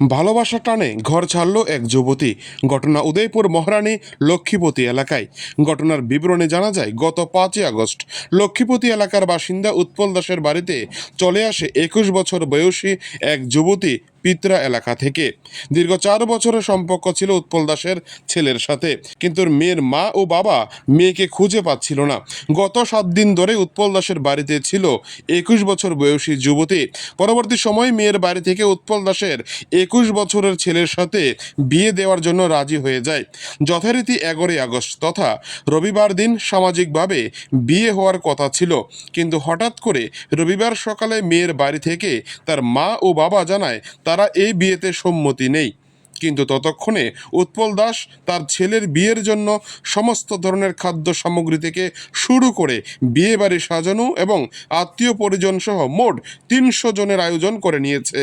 ভালোবাসা টানে ঘর ছাড়ল এক যুবতী। ঘটনা উদয়পুর মহারানী লক্ষ্মীপতি এলাকায়। ঘটনার বিবরণে জানা যায়, গত পাঁচই আগস্ট লক্ষ্মীপতি এলাকার বাসিন্দা উৎপল দাসের বাড়িতে চলে আসে একুশ বছর বয়সী এক যুবতী পিত্রা এলাকা থেকে। দীর্ঘ চার বছরের সম্পর্ক ছিল উৎপল দাসের ছেলের সাথে। কিন্তু মেয়ের মা ও বাবা মেয়েকে খুঁজে পাচ্ছিল না। গত সাত দিন ধরে উৎপল দাসের বাড়িতে ছিল একুশ বছর বয়সী যুবতী। পরবর্তী সময় মেয়ের বাড়ি থেকে উৎপল দাসের একুশ বছরের ছেলের সাথে বিয়ে দেওয়ার জন্য রাজি হয়ে যায়। যথারীতি এগারোই আগস্ট তথা রবিবার দিন সামাজিকভাবে বিয়ে হওয়ার কথা ছিল। কিন্তু হঠাৎ করে রবিবার সকালে মেয়ের বাড়ি থেকে তার মা ও বাবা জানায় তারা এই বিয়েতে সম্মতি নেই। কিন্তু ততক্ষণে উৎপল দাস তার ছেলের বিয়ের জন্য সমস্ত ধরনের খাদ্য সামগ্রী থেকে শুরু করে বিয়ে বাড়ি সাজানো এবং আত্মীয় পরিজন সহ মোট তিনশো জনের আয়োজন করে নিয়েছে।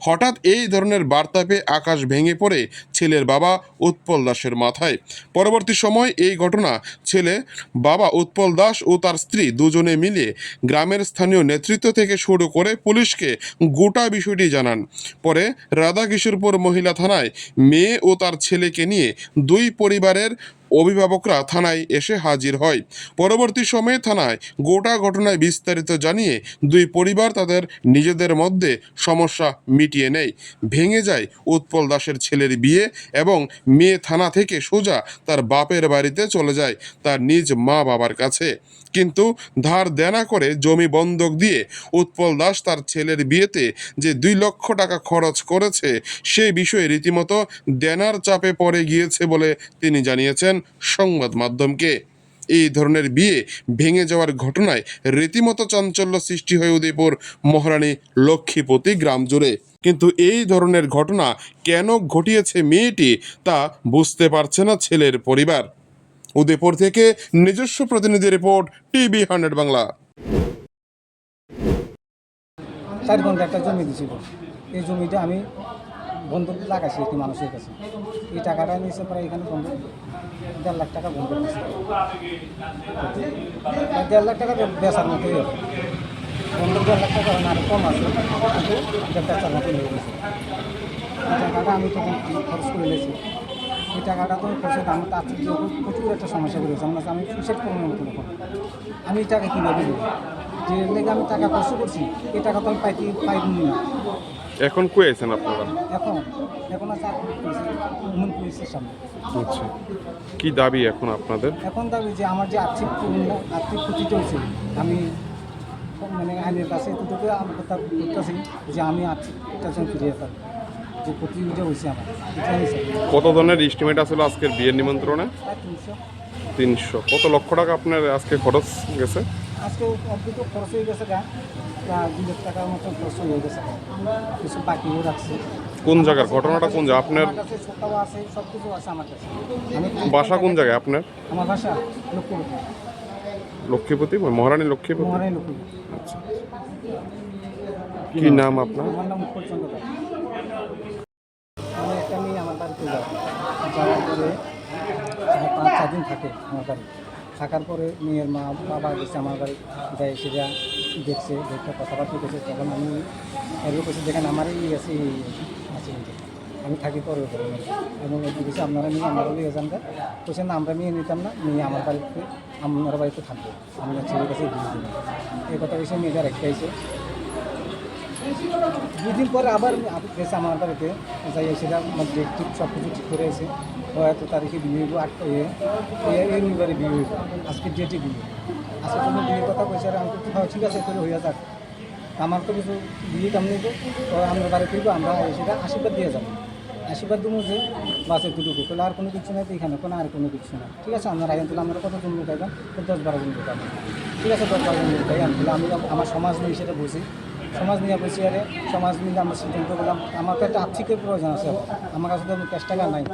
হঠাৎ এই ধরনের বার্তা পেয়ে আকাশ ভেঙে পড়ে ছেলের বাবা উৎপল দাসের মাথায়। পরবর্তী সময় এই ঘটনা, ছেলে, বাবা উৎপল দাস ও তার স্ত্রী দুজনে মিলে গ্রামের স্থানীয় নেতৃত্ব থেকে শুরু করে পুলিশকে গোটা বিষয়টি জানান। পরে রাধাকিশোরপুর মহিলা থানায় মেয়ে ও তার ছেলেকে নিয়ে দুই পরিবারের অভিভাবকরা থানায় এসে হাজির হয়। পরবর্তী সময়ে থানায় গোটা ঘটনায় বিস্তারিত জানিয়ে দুই পরিবার তাদের নিজেদের মধ্যে সমস্যা মিটিয়ে নেয়। ভেঙে যায় উৎপল দাসের ছেলের বিয়ে এবং মেয়ে থানা থেকে সোজা তার বাপের বাড়িতে চলে যায় তার নিজ মা বাবার কাছে। কিন্তু ধার দেনা করে জমি বন্ধক দিয়ে উৎপল দাস তার ছেলের বিয়েতে যে দুই লক্ষ টাকা খরচ করেছে সেই বিষয়ে রীতিমতো দেনার চাপে পড়ে গিয়েছে বলে তিনি জানিয়েছেন সংবাদ মাধ্যমকে। এই ধরনের বিয়ে ভেঙে যাওয়ার ঘটনায় রীতিমতো চাঞ্চল্য সৃষ্টি হয়ে উদয়পুর, মহারানী লক্ষ্মীপতি গ্রাম জুড়ে। কিন্তু এই ধরনের ঘটনা কেন ঘটিয়েছে মেয়েটি তা বুঝতে পারছে না ছেলের পরিবার। উদয়পুর থেকে নিজস্ব প্রতিনিধি রিপোর্ট, টিভি হান্ড্রেড বাংলা। চার ঘণ্টা একটা জমি দিছিল এই জমিটা আমি বন্ধক লাগাইছি একটি মানুষের কাছে। এই টাকাটা নিয়েছে প্রায় এখানে বন্ধক দেড় লাখ টাকা বন্ধক দিয়েছে দেড় লাখ টাকা বেচার মতোই হবে দেড় লাখ টাকা না কম আছে, কিন্তু বেচার মতো হয়ে গেছে। টাকাটা আমি তখন খরচ করে নিয়েছি। এই টাকাটা তো খরচের দাম তার থেকে প্রচুর একটা সমস্যা করেছে আমার আমি সুইসাইড করব মতো তখন আমি এই টাকা কীভাবে দেবো যে লেগে আমি টাকা খরচ করছি এই টাকা তো আমি পাইতে পাইনি না। এখন কই আছেন আপনারা? এখন এখন আছে উমন পুলিশের সামনে আচ্ছা। কি দাবি এখন আপনাদের? এখন দাবি যে আমার যে আর্থিক আর্থিক ক্ষতি চলছে আমি মানে আইনের কাছে এতটুকু আমি কথা বলতেছি যে আমি আর্থিকটা যেন ফিরিয়ে পাই। যে ক্ষতিটা হয়েছে আমার এস্টিমেট আসলে আজকের বিয়ের নিমন্ত্রণে? তিনশো। কত লক্ষ টাকা আপনার আজকে খরচ গেছে? আজকে অর্ধেক খরচ হয়ে গেছে গা। প্রায় লাখ টাকার মতো খরচ হয়ে গেছে কিছু বাকিও রাখছি। কোন জায়গার? ঘটনাটা কোন জায়গা? আপনার আমার কাছে ছোটাও আছে সব কিছু আছে আমার কাছে। বাসা কোন জায়গায় আপনার? আমার বাসা লক্ষ্মীপতি লক্ষ্মীপতি? মহারানী লক্ষ্মীপতি? মহারানী আচ্ছা। কি নাম আপনার? আমার নাম উৎপল চন্দ্র দাস। আমি একটা আমার বাড়িতে যাই যাওয়ার পরে পাঁচ চার দিন থাকে আমার বাড়ি। থাকার পরে মেয়ের মা, বাবা গেছে আমার বাড়ি। যাই এসে যা দেখছে দেখতে কথাবার্তা করছে তখন আমি এর কাছে দেখেন আমারই এই আছে আছে আমি থাকি পরে এবং কিছু আপনারা নিয়ে আমরা নিয়ে যান বলছেন না, আমরা নিয়ে নিতাম না। নিয়ে আমার বাড়িতে, আপনার বাড়িতে থাকব। আমরা ছেলের কাছে দিয়ে এই কথা মেয়েটা রেখে এসে দুদিন পরে আবার গেছে আমার বাড়িতে। যাই আমার ডেট ঠিক সব কিছু ঠিক করে এসে ও এত তারিখে বিয়ে হইব আট এই রবিবারে বিয়ে হইব। আজকে ডেটে বিয়ে। আজকে তুমি বিয়ের কথা কইছে, আর হ্যাঁ ঠিক আছে করে হইয়া যাক। আমার তো কিছু বিয়ে কাম নেই তো। আমরা বাড়ি ফিরব আমরা সেটা আশীর্বাদ দিয়ে যাব। আশীর্বাদ দেবো যে বাস এতটুকু তাহলে আর কোনো কিছু নাই তো এখানে, কোনো আর কোনো কিছু না ঠিক আছে, আমরা আইন তাহলে আমরা কত জন লোক আইবা দশ বারো জন লোক ঠিক আছে, দশ বারো জন লোক আমি আমার সমাজ নিয়ে সেটা বুঝি। সমাজ নিয়ে বসে আরে সমাজ নিয়ে আমরা সিদ্ধান্ত করলাম আমার তো একটা আর্থিকের প্রয়োজন আছে। আমার কাছে তো ক্যাশ টাকা নাই।